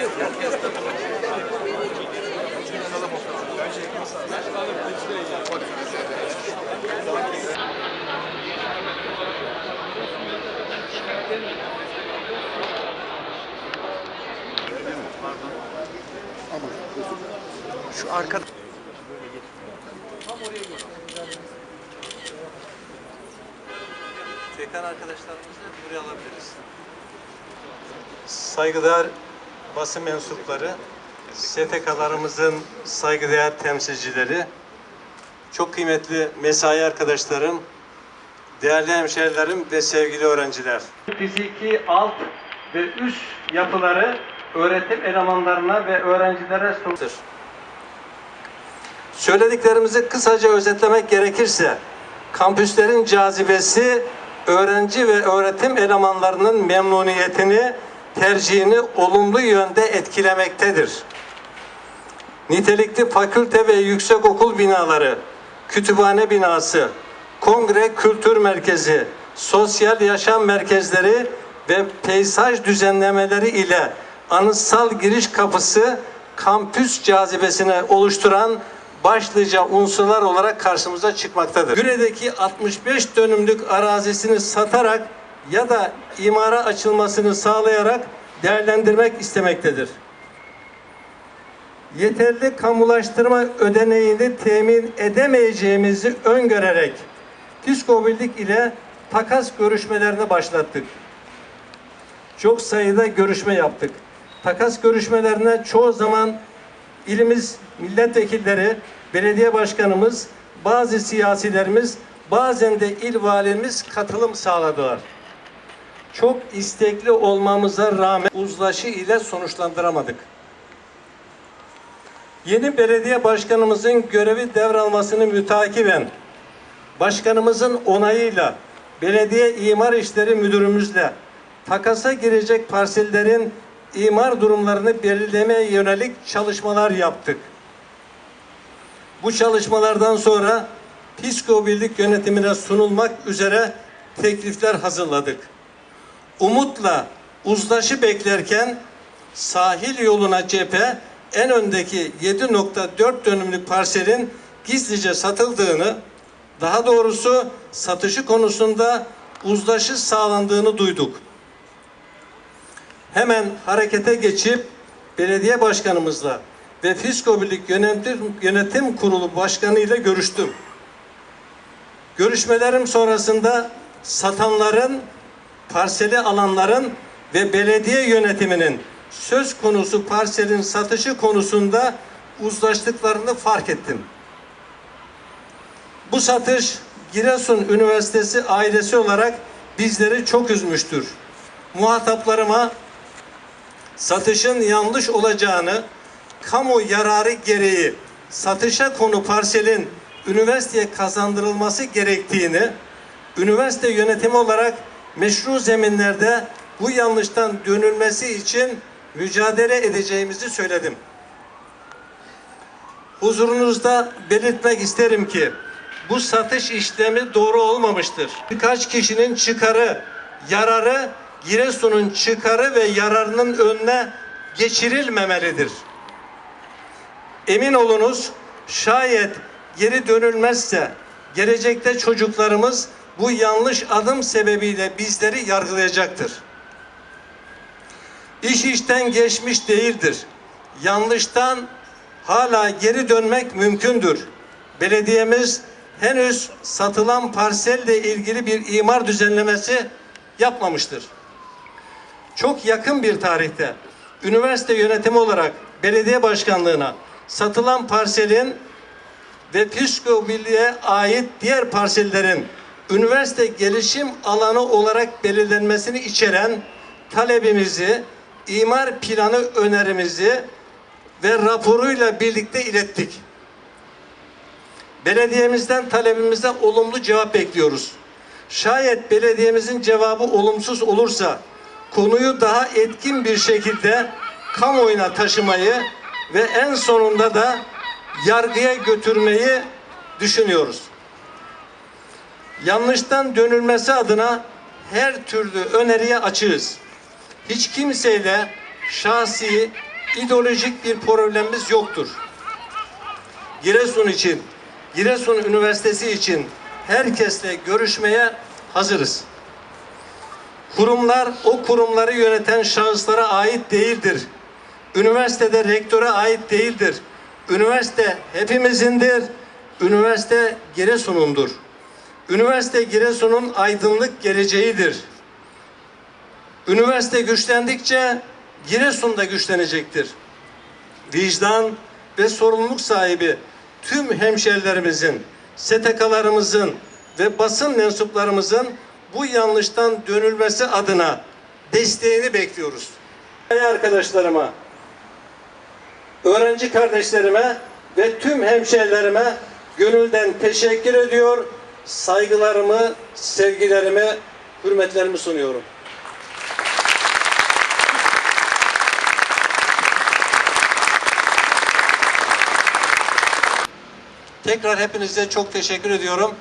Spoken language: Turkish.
Şu arka Çeken arkadaşlarımızı buraya alabiliriz. Saygıdeğer basın mensupları, STK'larımızın saygıdeğer temsilcileri, çok kıymetli mesai arkadaşlarım, değerli hemşehrilerim ve sevgili öğrenciler. Fiziki alt ve üst yapıları öğretim elemanlarına ve öğrencilere sunulur. Söylediklerimizi kısaca özetlemek gerekirse, kampüslerin cazibesi öğrenci ve öğretim elemanlarının memnuniyetini, tercihini olumlu yönde etkilemektedir. Nitelikli fakülte ve yüksekokul binaları, kütüphane binası, kongre kültür merkezi, sosyal yaşam merkezleri ve peyzaj düzenlemeleri ile anıtsal giriş kapısı kampüs cazibesine oluşturan başlıca unsurlar olarak karşımıza çıkmaktadır. Güre'deki 65 dönümlük arazisini satarak ya da imara açılmasını sağlayarak değerlendirmek istemektedir. Yeterli kamulaştırma ödeneğini temin edemeyeceğimizi öngörerek Diskobildik ile takas görüşmelerini başlattık. Çok sayıda görüşme yaptık. Takas görüşmelerine çoğu zaman ilimiz milletvekilleri, belediye başkanımız, bazı siyasilerimiz, bazen de il valimiz katılım sağladılar. Çok istekli olmamıza rağmen uzlaşı ile sonuçlandıramadık. Yeni belediye başkanımızın görevi devralmasını mütakiben başkanımızın onayıyla belediye imar işleri müdürümüzle takasa girecek parsellerin imar durumlarını belirlemeye yönelik çalışmalar yaptık. Bu çalışmalardan sonra Pisko Birlik yönetimine sunulmak üzere teklifler hazırladık. Umutla uzlaşı beklerken sahil yoluna cephe en öndeki 7.4 dönümlük parselin gizlice satıldığını, daha doğrusu satışı konusunda uzlaşı sağlandığını duyduk hemen harekete geçip belediye başkanımızla ve Fisko Birlik Yönetim, Yönetim Kurulu Başkanı ile görüştüm. Görüşmelerim sonrasında satanların, parseli alanların ve belediye yönetiminin söz konusu parselin satışı konusunda uzlaştıklarını fark ettim. Bu satış Giresun Üniversitesi ailesi olarak bizleri çok üzmüştür. Muhataplarıma satışın yanlış olacağını, kamu yararı gereği satışa konu parselin üniversiteye kazandırılması gerektiğini, üniversite yönetimi olarak meşru zeminlerde bu yanlıştan dönülmesi için mücadele edeceğimizi söyledim. Huzurunuzda belirtmek isterim ki bu satış işlemi doğru olmamıştır. Birkaç kişinin çıkarı, yararı Giresun'un çıkarı ve yararının önüne geçirilmemelidir. Emin olunuz şayet geri dönülmezse gelecekte çocuklarımız bu yanlış adım sebebiyle bizleri yargılayacaktır. İş işten geçmiş değildir. Yanlıştan hala geri dönmek mümkündür. Belediyemiz henüz satılan parselle ilgili bir imar düzenlemesi yapmamıştır çok yakın bir tarihte üniversite yönetimi olarak belediye başkanlığına satılan parselin ve Püsko Birliği'ye ait diğer parsellerin üniversite gelişim alanı olarak belirlenmesini içeren talebimizi, imar planı önerimizi ve raporuyla birlikte ilettik. Belediyemizden talebimize olumlu cevap bekliyoruz. Şayet belediyemizin cevabı olumsuz olursa konuyu daha etkin bir şekilde kamuoyuna taşımayı ve en sonunda da yargıya götürmeyi düşünüyoruz. Yanlıştan dönülmesi adına her türlü öneriye açığız. hiç kimseyle şahsi, ideolojik bir problemimiz yoktur. Giresun için, Giresun Üniversitesi için herkesle görüşmeye hazırız. Kurumlar o kurumları yöneten şahıslara ait değildir. Üniversitede rektöre ait değildir. Üniversite hepimizindir. Üniversite Giresun'undur. Üniversite Giresun'un aydınlık geleceğidir. Üniversite güçlendikçe Giresun da güçlenecektir. Vicdan ve sorumluluk sahibi tüm hemşerilerimizin, STK'larımızın ve basın mensuplarımızın bu yanlıştan dönülmesi adına desteğini bekliyoruz. Arkadaşlarıma, öğrenci kardeşlerime ve tüm hemşerilerime gönülden teşekkür ediyor. Saygılarımı, sevgilerimi, hürmetlerimi sunuyorum. Tekrar hepinize çok teşekkür ediyorum.